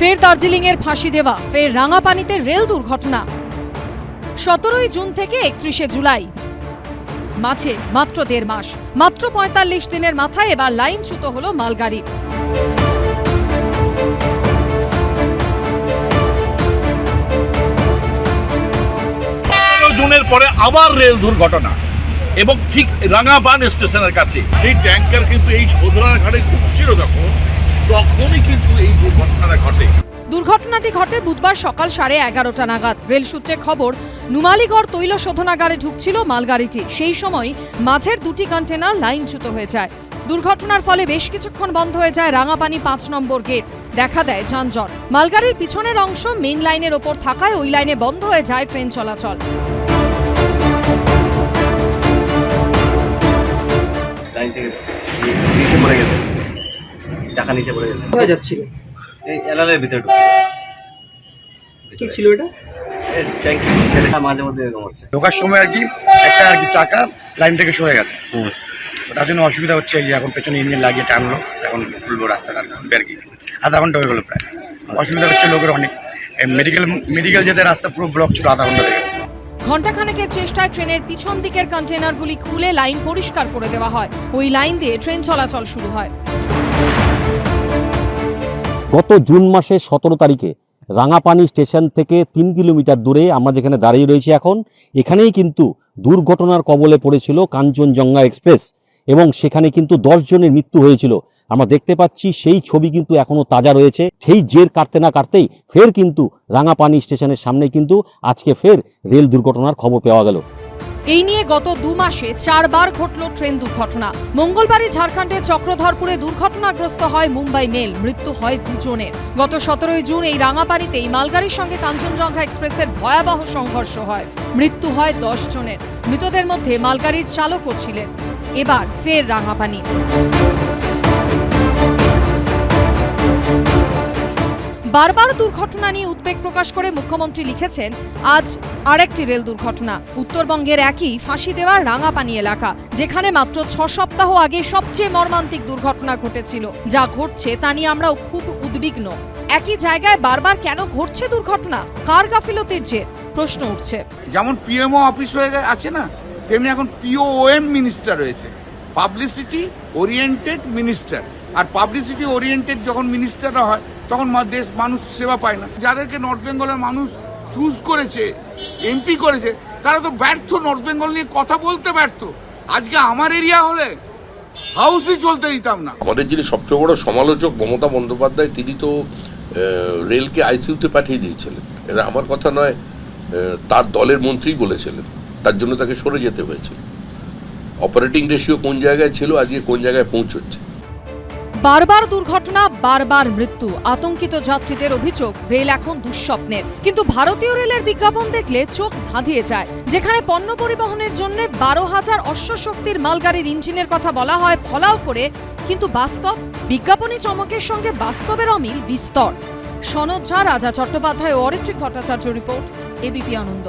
ফের দার্জিলিংয়ের ফাঁসি দেওয়া, ফের রাঙাপানিতে রেল দুর্ঘটনা। সতেরোই জুন থেকে একত্রিশে জুলাই। মাঝে মাত্র দেড় মাস, মাত্র পঁয়তাল্লিশ দিনের মাথায় এবার লাইন লাইনচ্যুত হলো মালগাড়ি। জুনের পরে আবার রেল দুর্ঘটনা এবং ঠিক রাঙাবান স্টেশনের কাছে। সেই ট্যাঙ্কার কিন্তু এই শোধনার ঘাটে ঢুকছিল যখন তখনই কিন্তু এই দুর্ঘটনাটা ঘটে। দুর্ঘটনাটি ঘটে বুধবার সকাল সাড়ে এগারোটা নাগাদ। রেল সূত্রে খবর নুমালীগড় তৈল শোধনাগারে ঢুকছিল মালগাড়িটি। সেই সময় মাঝের দুটি কন্টেনার লাইনচ্যুত হয়ে যায়। দুর্ঘটনার ফলে বেশ কিছুক্ষণ বন্ধ হয়ে যায় রাঙাপানি পাঁচ নম্বর গেট। দেখা দেয় যানজট। মালগাড়ির পিছনের অংশ মেইন লাইনের ওপর থাকায় ওই লাইনে বন্ধ হয়ে যায় ট্রেন চলাচল। লাইন থেকে নিচে পড়ে গেছে। চাকা নিচে পড়ে গেছে। কোথায় যাচ্ছিল? এই এলালের ভিতরে কি ছিল এটা? মাঝে মধ্যে এরকম হচ্ছে। ঢোকার সময় আর কি একটা আর কি চাকা লাইন থেকে সরে গেছে। তার জন্য অসুবিধা হচ্ছে এই যে এখন পেছনে ইঞ্জিন লাগিয়ে টানলো এখন খুলবো রাস্তাটা আর কি, আর কি। আধা ঘণ্টা হয়ে গেলো প্রায়। অসুবিধা হচ্ছে লোকের অনেক। মেডিকেল মেডিকেল যেতে রাস্তা পুরো ব্লক ছিল আধা ঘণ্টা থেকে। ঘণ্টাখানেকের চেষ্টায় ট্রেনের পিছন দিকের কন্টেনারগুলি খুলে লাইন পরিষ্কার করে দেওয়া হয়। ওই লাইন দিয়ে ট্রেন চলাচল শুরু হয়। গত জুন মাসের সতেরো তারিখে রাঙাপানি স্টেশন থেকে তিন কিলোমিটার দূরে আমরা যেখানে দাঁড়িয়ে রয়েছি এখন, এখানেই কিন্তু দুর্ঘটনার কবলে পড়েছিল কাঞ্চনজঙ্ঘা এক্সপ্রেস এবং সেখানে কিন্তু দশ জনের মৃত্যু হয়েছিল। আমরা দেখতে পাচ্ছি সেই ছবি কিন্তু এখনও তাজা রয়েছে। সেই জের কাটতে না কাটতেই ফের কিন্তু রাঙাপানি স্টেশনের সামনে কিন্তু আজকে ফের রেল দুর্ঘটনার খবর পাওয়া গেল। এই নিয়ে গত দু মাসে চারবার ঘটল ট্রেন দুর্ঘটনা। মঙ্গলবারই ঝাড়খণ্ডের চক্রধরপুরে দুর্ঘটনাগ্রস্ত হয় মুম্বাই মেল। মৃত্যু হয় দুজনের। গত সতেরোই জুন এই রাঙাপানিতেই মালগাড়ির সঙ্গে কাঞ্চনজঙ্ঘা এক্সপ্রেসের ভয়াবহ সংঘর্ষ হয়। মৃত্যু হয় দশ জনের। মৃতদের মধ্যে মালগাড়ির চালকও ছিলেন। এবার ফের রাঙাপানি। বারবার দুর্ঘটনা নিয়ে উদ্বেগ প্রকাশ করে মুখ্যমন্ত্রী লিখেছেন, আজ আরেকটি রেল দুর্ঘটনা। উত্তরবঙ্গের একই ফাঁসি দেওয়ার রাঙাপানি এলাকা, যেখানে মাত্র ছ সপ্তাহ আগে সবচেয়ে মর্মান্তিক দুর্ঘটনা ঘটেছিল। যা ঘটছে তা নিয়ে আমরা খুব উদ্বিগ্ন। একই জায়গায় বারবার কেন ঘটছে দুর্ঘটনা? কার গাফিলতির জের? প্রশ্ন উঠছে। যেমন পিএমও অফিস হয়ে আছে না, তেমনি এখন পিওএম মিনিস্টার রয়েছে। Publicity oriented minister. আর পাবলিসিটি ওরিয়েন্টেড যখন মিনিস্টাররা হয় তখন দেশ মানুষ সেবা পায় না। যাদেরকে নর্থ বেঙ্গলের মানুষ চুজ করেছে এমপি করেছে, তারা তো ব্যর্থ নর্থ বেঙ্গল নিয়ে কথা বলতে ব্যর্থ। আজকে আমার এরিয়া হলে হাউসই চলতে দিতাম না। আমাদের যিনি সবচেয়ে বড় সমালোচক মমতা বন্দ্যোপাধ্যায়, তিনি তো রেলকে আইসিইউতে পাঠিয়ে দিয়েছিলেন। এটা আমার কথা নয় তার দলের মন্ত্রী বলেছিলেন। তার জন্য তাকে সরে যেতে হয়েছিল। অপারেটিং রেশিও কোন জায়গায় ছিল, আজকে কোন জায়গায় পৌঁছচ্ছে? বারবার দুর্ঘটনা, বারবার মৃত্যু, আতঙ্কিত যাত্রীদের অভিযোগ, রেল এখন দুঃস্বপ্নের। কিন্তু ভারতীয় রেলের বিজ্ঞাপন দেখলে চোখ ধাঁধিয়ে যায়। যেখানে পণ্য পরিবহনের জন্য বারো হাজার অশ্বশক্তির মালগাড়ির ইঞ্জিনের কথা বলা হয় ফলাও করে, কিন্তু বাস্তব, বিজ্ঞাপনী চমকের সঙ্গে বাস্তবের অমিল বিস্তর। সনদ ঝা, রাজা চট্টোপাধ্যায় ও অরিত্রিক ভট্টাচার্য রিপোর্ট এবিপি আনন্দ।